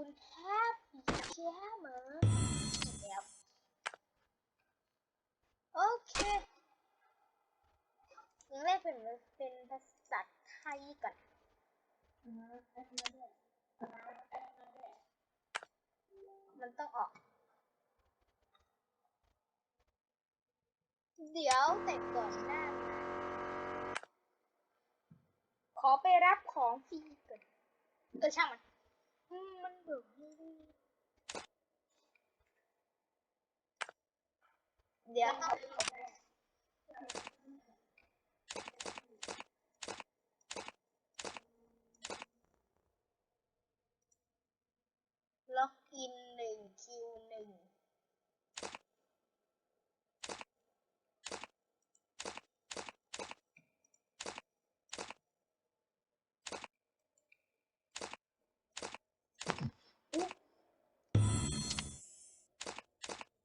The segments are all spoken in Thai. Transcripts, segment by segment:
คุณครับเชียร์เหมือนเดียวโอเคยังแรกเป็นเป็นภาษาไทยก่อนมันต้องออก เดี๋ยวแต่ก่อนหน้าขอไปรับของฟรีก่อนเออช่างมัน อืมมันเบื่อไม่ได้เดี๋ยวล็อกอินหนึ่งคิวหนึ่ง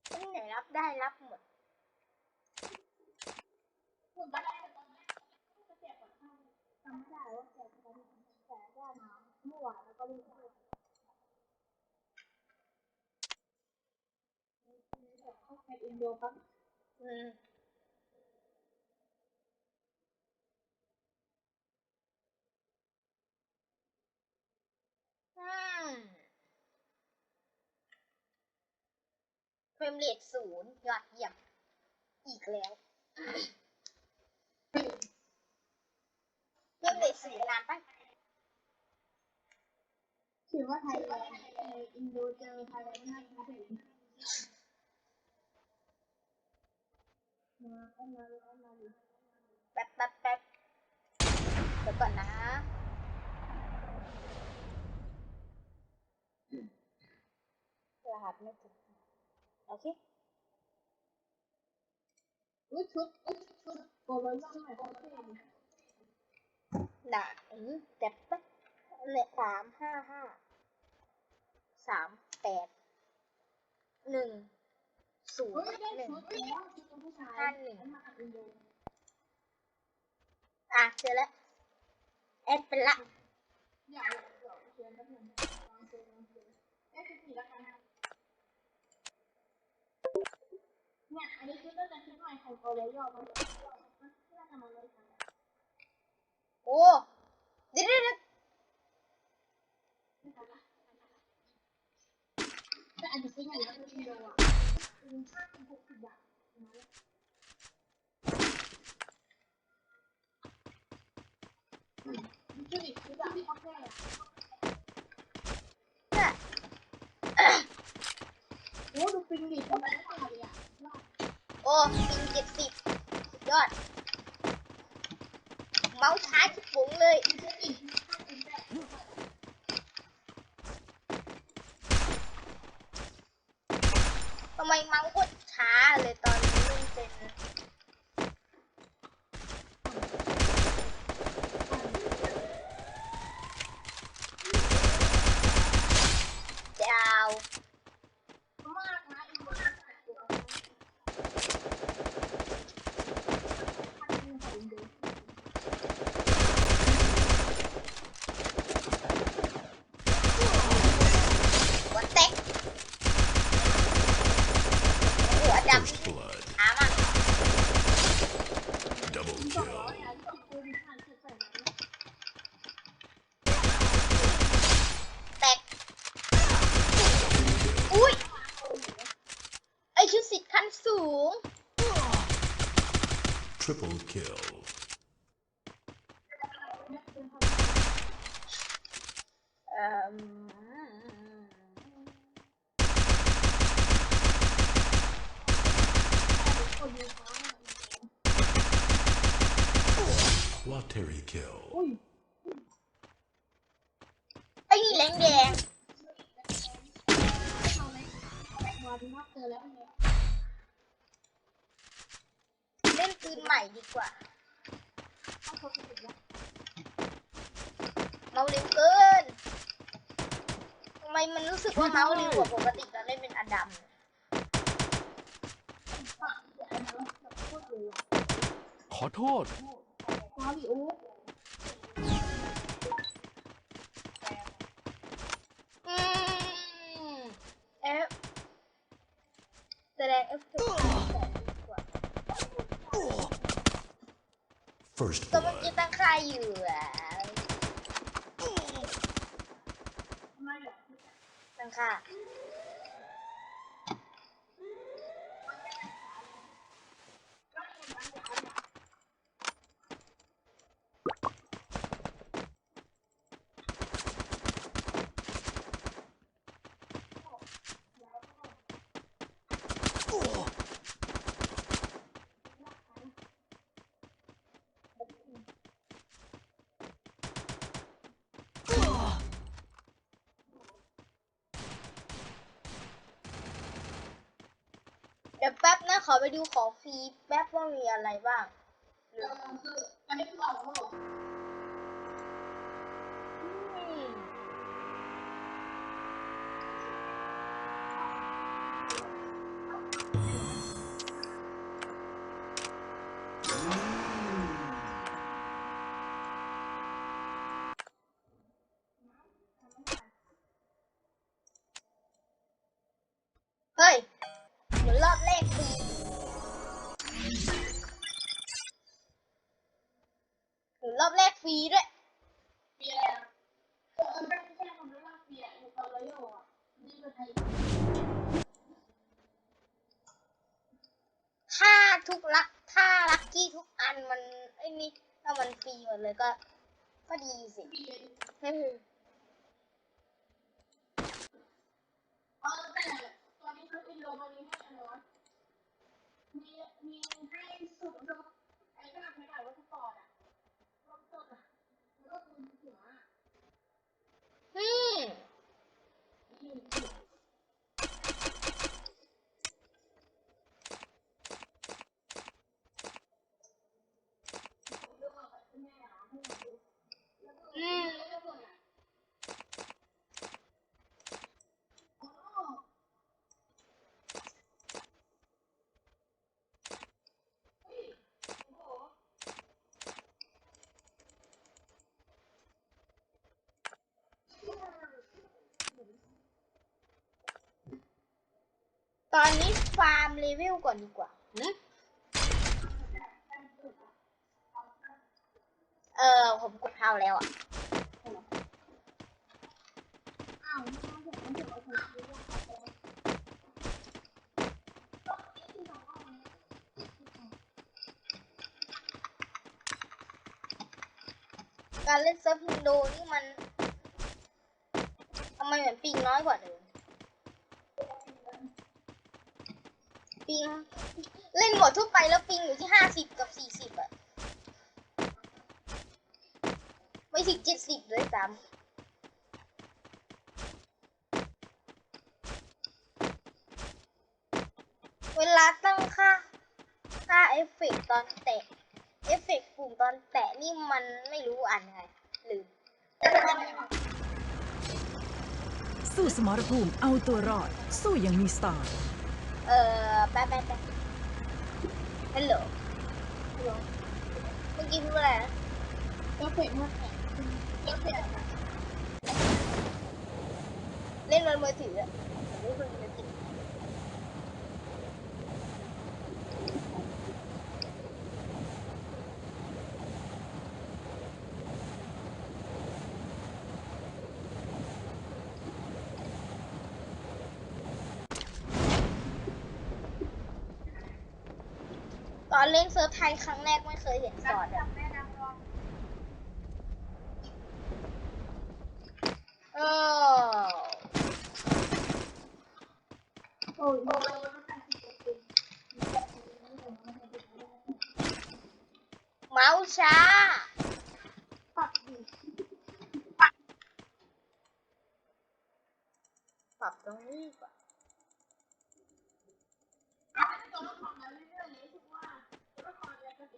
ที่ไหนรับได้รับหมด คุณก็ได้ตอนนี้ก็แจกก่อนข้าวจำไม่ได้ว่าแจกตอนไหนแต่ว่าน้ำเมื่อวานแล้วก็รีบพูด เข้าแคปอินโดปั๊บอืมอืมเฟรมเรทศูนย์ยอดเยี่ยมอีกแล้วเฟรมเรทศูนย์นานปะถือว่าไทยแลนด์ในอินโดเจอไทยแลนด์ง่ายที่สุด มาเอามาเอามาแป๊บแป๊บแป๊บเดี๋ยวก่อนนะรหัสไม่ถูกโอเคอุ้ยชุดอุ้ยชุดโกโลย่องใหม่โครเท่เลยหนาอืมแต่ปะเนี่ยสามห้าห้าสามแปดหนึ่ง ศูนย์หนึ่งชุดแล้วชุดเป็นห้าหนึ่งอะเจอแล้วแอดเป็นละเดี๋ยวเชิญแป๊บนึงลองเชิญลองเชิญเอ๊ะชุดสีละกันนะเนี่ยอันนี้ชุดน่าจะชุดใหม่ของโกโลย่องมันมันน่าจะมาเลยโอ้เดี๋ยวเดี๋ยวเดี๋ยว แต่อาจจะซื้อใหม่แล้วเป็นอิน โดอะอืมห้าสิบหกสิบบาทนะอืมชุดอีกชุดอะที่เขาแค่อะน่ะโอ้ดูปิงดิทำไมไม่ต่อยอะโอ้ปิงเจ็ดสิบสุดยอด เมาส์ช้าชิบปุ๋งเลย ทำไมเมาส์กดช้าเลยตอนนี้เล่นเป็น Triple kill. Um... Lottery kill. Oy. ปืนใหม่ดีกว่าเมาเร็วเกินทำไมมันรู้สึกว่าเมาเร็วกว่าปกติเราเล่นเป็นอดัมขอโทษว้าวิโอแอปแสดงเอฟเฟก First ก็เมื่อ blood. กี้ตั้งค่ายอยู่อะไม่เหรอตั้งค่า แป๊บนะขอไปดูของฟรีแป๊บว่ามีอะไรบ้างเออคืออันนี้คือออกแล้วเหรออื ถ้าทุกลักถ้าลักกี้ทุกอันมันไอ้นี่ถ้ามันฟรีหมดเลยก็ ก็ดีสิเออแต่ตอนนี้เขาอินโดมันมีให้อะไรวะมีมีให้สุดสุดไอ้ก็ทำให้ได้ว่าสปอร์ตอะรถสดอะแล้วก็คือหัวอะอืม อืม อืม ตอนนี้ฟาร์มเลเวลก่อนดีกว่าเออ ผมกดเท้าแล้วอะ อ้าวไม่ต้องผมต้องถือว่าผมรู้ว่าเขาเป็นต้องนี่คือน้องเอาเนี่ย การ เล่นเซิร์ฟฮินโดนี่มันทำไมเหมือนปิงน้อยกว่าเดิมปิง เล่นหมดทั่วไปแล้วปิงอยู่ที่ห้าสิบกับสี่สิบอะไม่ถึงเจ็ดสิบเลยซ้ำเวลาตั้งค่า ค่าเอฟเฟกต์ตอนแตะ ฟเฟกต์ปุ่มตอนแตะนี่มันไม่รู้อ่านไงลืมสู้สมรภูมิเอาตัวรอด สู้อย่างมีสไตล์เออแป๊บแป๊บแป๊บฮัลโหลฮัลโหลเมื่อกี้พูดว่าอะไรนะก็เผ็ดมากแข็งก็เผ็ดอะเล่นบนมือถืออะเล่นบนมือถือ เล่นเซิร์ฟไทยครั้งแรกไม่เคยเห็นสอนอะแม่นางรองเออโอ้ยเมาส์ช้าปักดีปรับตรงนี้ก่อะ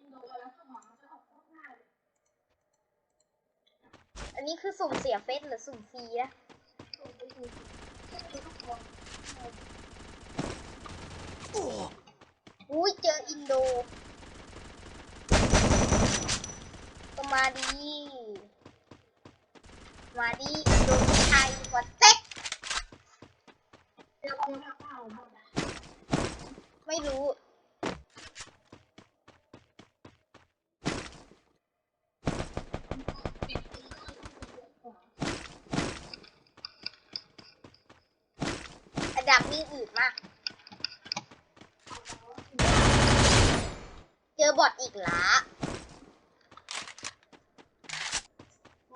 รเนี่ยจะอินโดแล้วสมองมันจะออกโคตรง่าเลยอันนี้คือสุ่มเสียเฟสหรือสุ่มฟรีนะส่งไปดูตัวละครอุ้ยเจออินโดก็มาดี มาดีอินโดไทยกว่าเต็กเดี๋ยวเอาหน้าเปล่าหมไม่รู้ ดับนี้อืดมากเจอบอทอีกละ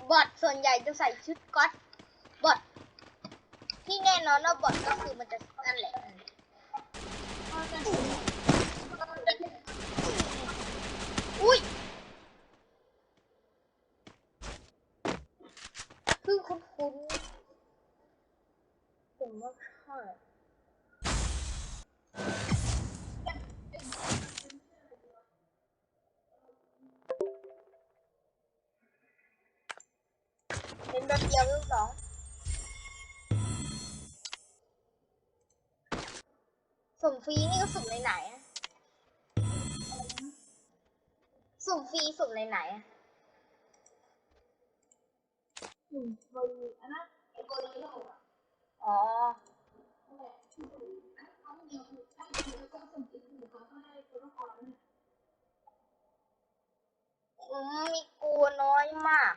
บอทส่วนใหญ่จะใส่ชุดก๊อตบอทที่แน่นอนว่าบอทก็คือมันจะนั่นแหละอุ้ย เป็นแบบเดียวลูกสองสุ่มฟรีนี่ก็สุ่มในไหนสุ่มฟรีสุ่มในไหนๆอะหนึ่งเบอร์อันนั้นไอ้เบอร์เลยอะอ๋อนั่นแหละที่ดูเขาเดียวคือถ้าคือแล้วก็ส่งอีกหนึ่งเขาก็ได้โปรโตคอลนั่นอืมมีกูน้อยมาก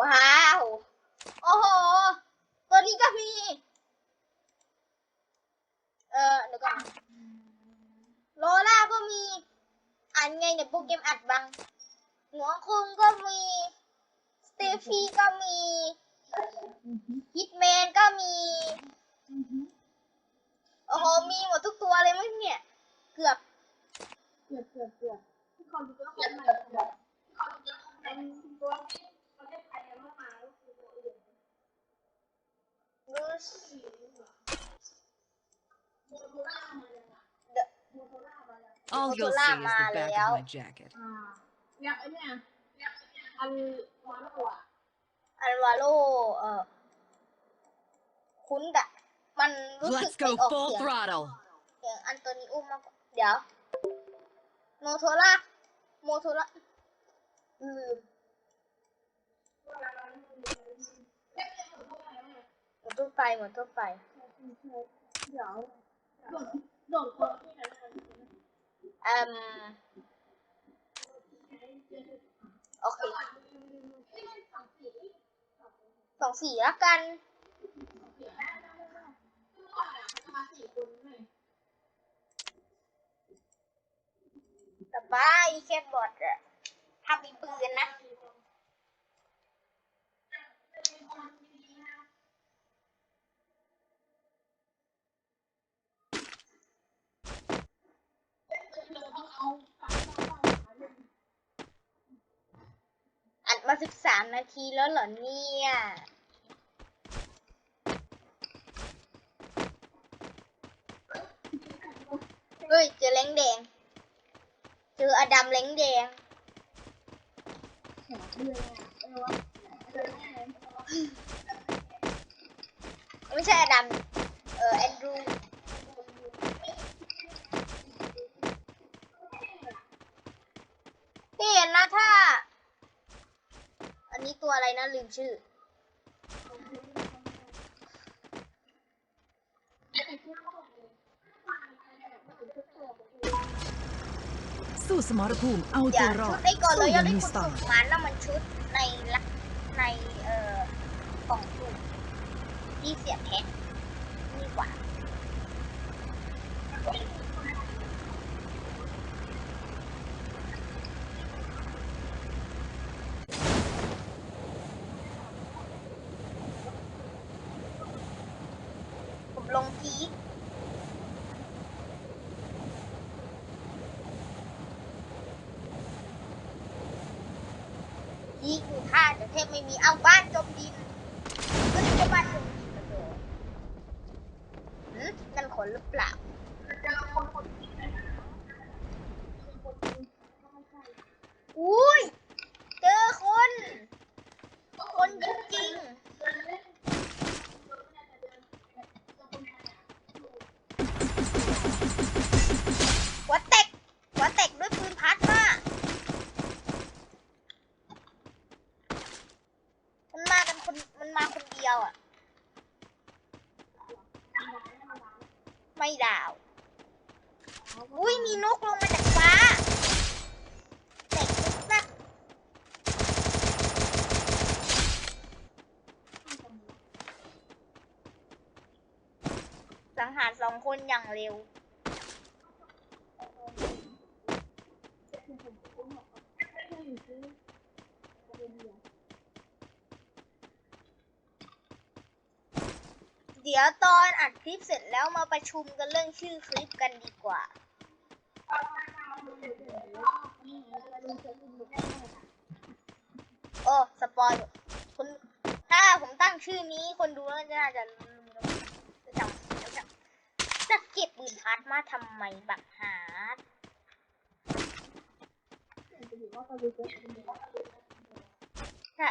ว้าว โอ้โห ตัวนี้ก็มี เออเดี๋ยวก่อนโลล่าก็มีอันไงเนี่ยโปรแกรมอัดบัง หัวคุงก็มี สเตฟี่ก็มี ฮิตแมนก็มีโอ้โหมีหมดทุกตัวเลยมั้งเนี่ย เกือบ เกือบเกือบเกือบที่เขาดูก็คนใหม่แบบเขาดูเป็นตัวที่ประเทศไทยยังไม่มาก็คือตัวอื่นดูสิโมโทร่ามาเลยอะเดอะโมโทร่ามาเลย All you'll see is the back of my jacket. อ่าเนี่ยไอ้เนี่ยเนี่ยอันวาโลอะ อันวาโลเออคุ้นดะมันรู้สึก Let's ไม่ go ออก full เสียง throttle. เสียงอันตัวนี้อุ้มมากกว่าเดี๋ยวโมโทล่าโมโทล่าลืมหมดทั่วไปหมดทั่วไปเดี๋ยวโดดโดดตัวที่ไหนอืมโอเค สองสี่แล้วกันสบายแค่บอดอะถ้ามีปืนนะอัดมา สิบสามนาทีแล้วเหรอเนี่ย เฮ้ย เจอแรงแดง เจออดัมแรงแดง ไม่ใช่อดัม เออแอนดรูพี่เห็นนะถ้า อั นนี้ตัวอะไรนะลืมชื่อ สู้สมรภูมิเอาเดี๋ตัยววรอชุดดไอ้ก่อนเลสู้ยอยัย่างงได้มีคุสณไตสุ่มล์ มันแล้วมันชุดในลักในเอ่อกล่องสุ่มที่เสียบเพชรนี่กว่า พีคอยู่ท่าแต่เทพไม่มีเอาบ้านจมดินก็จะบ้านจมดินกระโดดหืมนั่นขนหรือเปล่า อุ้ย เจอคน คนจริงๆ หัวแตก หัวแตกด้วยปืน อุ้ยมีนกลงมาจากฟ้าเด็กสักสั งหารสองคนอย่างเร็ว เดี๋ยวตอนอัดคลิปเสร็จแล้วมาประชุมกันเรื่องชื่อคลิปกันดีกว่าโอ้สปอยคุณถ้าผมตั้งชื่อนี้คนดูแล้วน่าจะรู้นะจะจำจะจำจะเก็บปืนพัดมาทำไมบักหาดใช่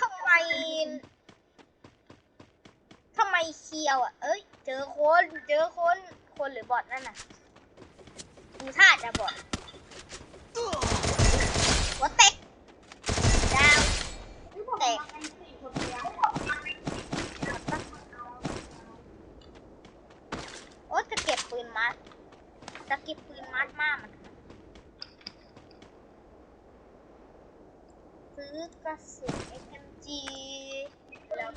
ทำไมทำไมเคียวอะ เอ้ย เจอคน เจอคน คนหรือบอทนั่นน่ะดูท่าจะบอทหัวเตกดาวเตกโอ้จะเก็บปืนมัด จะเก็บปืนมัดมากมันซื้อกระสุน SMG แล้ว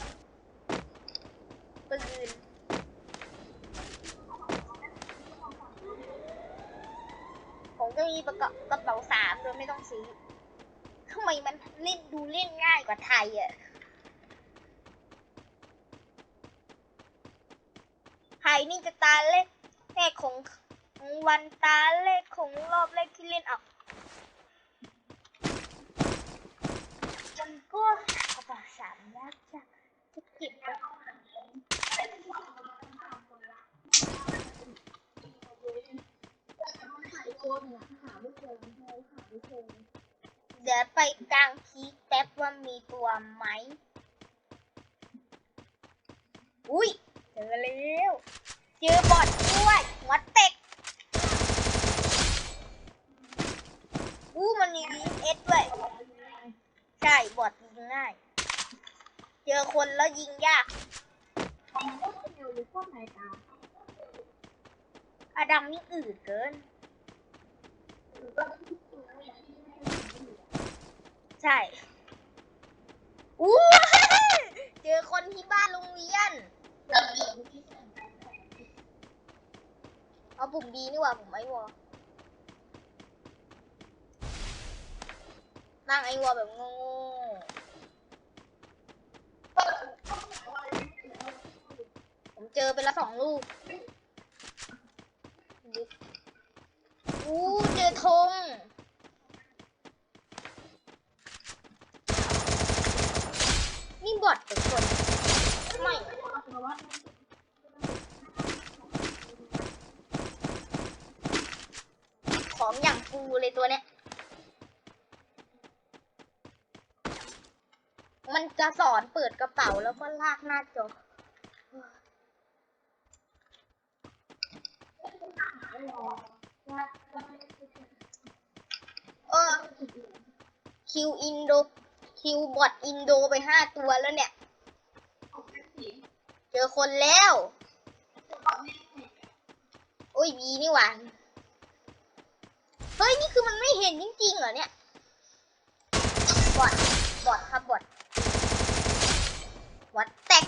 ปืนผมก็มีประกอบกระเป๋าสามโดยไม่ต้องซื้อทำไมมันเล่นดูเล่นง่ายกว่าไทยอะไทยนี่จะตาเลขแรก ของวันตาเลขของรอบเลขที่เล่นออกมันก็กระเป๋าสามยากจังจะเก็บไว้เดี๋ยวไปกลางพีแป๊บว่ามีตัวไหม อุ้ยเจอแล้ว เจอบอดด้วยหัวเต็ก อู้ มันมีวีเอสด้วย ใช่บอดยิงง่าย เจอคนแล้วยิงยากอดัมนี่อืดเกิน ใช่อู้เจอคนที่บ้านโรงเรียน เอาปุ่มดีนี่หว่าผมไอ้วอ นั่งไอ้วอแบบงงผมเจอไปละสองลูกอู้เจอธงนี่บอดหรือคนไม่ของอย่างฟูเลยตัวเนี้ย มัน จะสอนเปิดกระเป๋าแล้วก็ลากหน้าจอเออคิวอินโดคิวบอทอินโดไปห้าตัวแล้วเนี่ย เจอคนแล้ว โอ้ยบีนี่หว่าเฮ้ย นี่คือมันไม่เห็นจริงๆเหรอเนี่ย บอทบอทครับบอท วัดแตก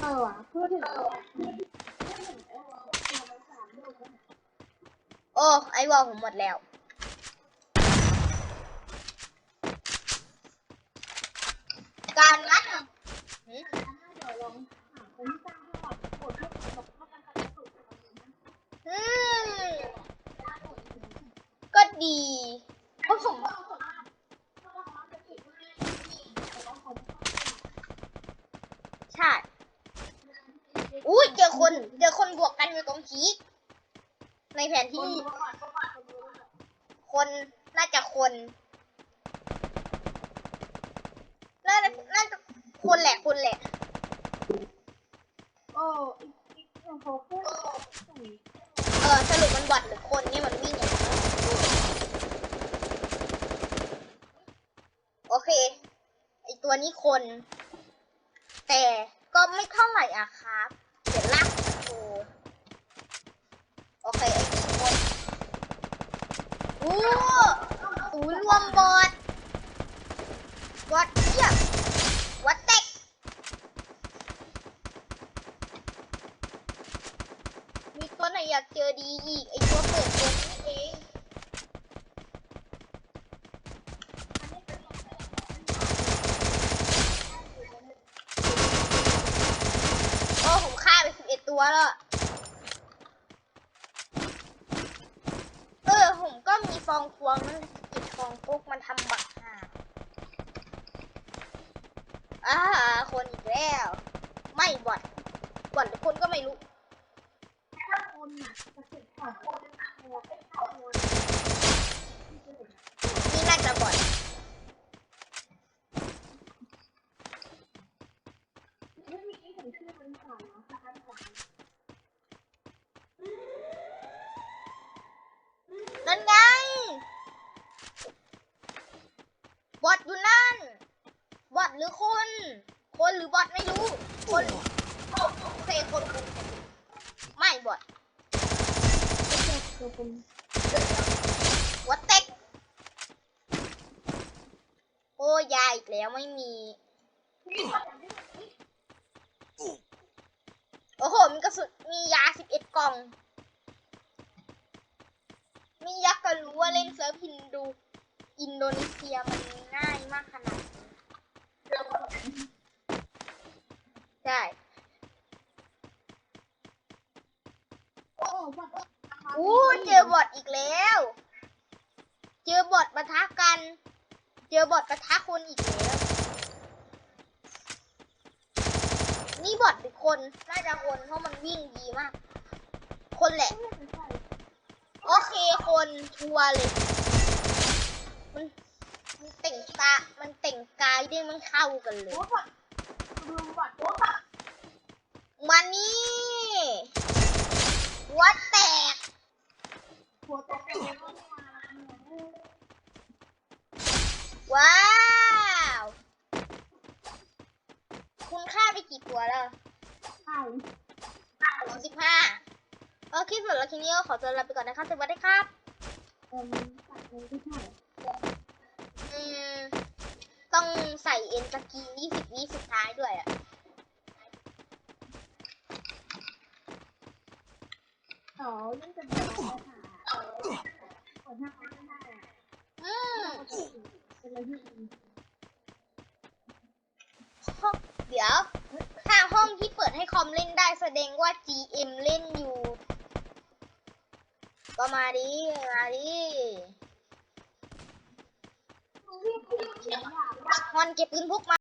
เออพูดถึงโอ้ ไอวอลผมหมดแล้ว การงัดหืมเดี๋ยวลองหาคนที่สร้างให้แบบกดให้แบบเข้ากันกันสุดอืมก็ดีเพราะผม ใช่ อุ้ยเจอคน เจอคนบวกกันอยู่ตรงพีคในแผนที่ คนน่าจะคนน่าจะน่าจะคนแหละคนแหละ โอ้อีกอีกหนึ่งโฟกัสเออสรุปมันบอดหรือคนนี่มันวิ่งอย่างนี้โอเค ไอตัวนี้คน แต่ก็ไม่เท่าไหร่อะครับ เดี๋ยวลากโอ้โอเคไอ้นี่หมอู้ศูนย์รวมบอดบอดเทียบวัดเต็กมีตัวไหนอยากเจอดีอีกไอตัวเปิดเกมนี่เอง โอ้ผมฆ่าไปสิบเอ็ดตัวแล้ว เออ ผมก็มีฟองควงนั่นกิดฟองปุ๊กมันทำบักหาอ่าคนอีกแล้ว ไม่บอดบอดหรือคนก็ไม่รู้ ถ้าคนน่ะจะเสร็จก่อนคนน่ะหัวเป็นข้าวหัว นี่น่าจะบอด ไม่มีที่ถึงชื่อมันก่อนเนาะนะคะก่อน นั่นไง บอดอยู่นั่น บอดหรือคน คนหรือบอดไม่รู้ คนโอเคคนคนไม่บอดไม่เจอตัวเป็นวัดเต็ก โอ้ยายอีกแล้วไม่มี โอ้โห มีกระสุนมียาสิบเอ็ดกล่อง มียักษ์ก็รู้ว่าเล่นเซิ ร์ฟฮินดูอินโดนีเซียมันง่ายมากขนาดนี้ใช่โอ้วัดอู้เจอบอทอีกแล้ว เจอบอทปะทะกัน เจอบอทปะทะคนอีกแล้ว นี่บอทหรือคน น่าจะคนเพราะมันวิ่งดีมาก คนแหละ โอเคคนชัวร์เลย มันมันเต่งตา มันเต่งกายด้วยมันเข้ากันเลย โอ้วัดดูวัดโอ้วัดมานี่วัดแตกหัวแตกว้าว คุณฆ่าไปกี่ตัวแล้วสองสิบห้าโอเคสำหรับคลิปนี้ก็ขอตัวลาไปก่อนนะครับสวัสดีครับ ใส่เอ็นสกียี่สิบวิสุดท้ายด้วยอะเขาเล่นกันแบบภาษาเออคนห้าไม่ได้อะอืมเป็นอะไรที่ห้องเดี๋ยวถ้าห้องที่เปิดให้คอมเล่นได้แสดงว่า GM เล่นอยู่ก็มาดิมาดิ มันเก็บปืนพวกมา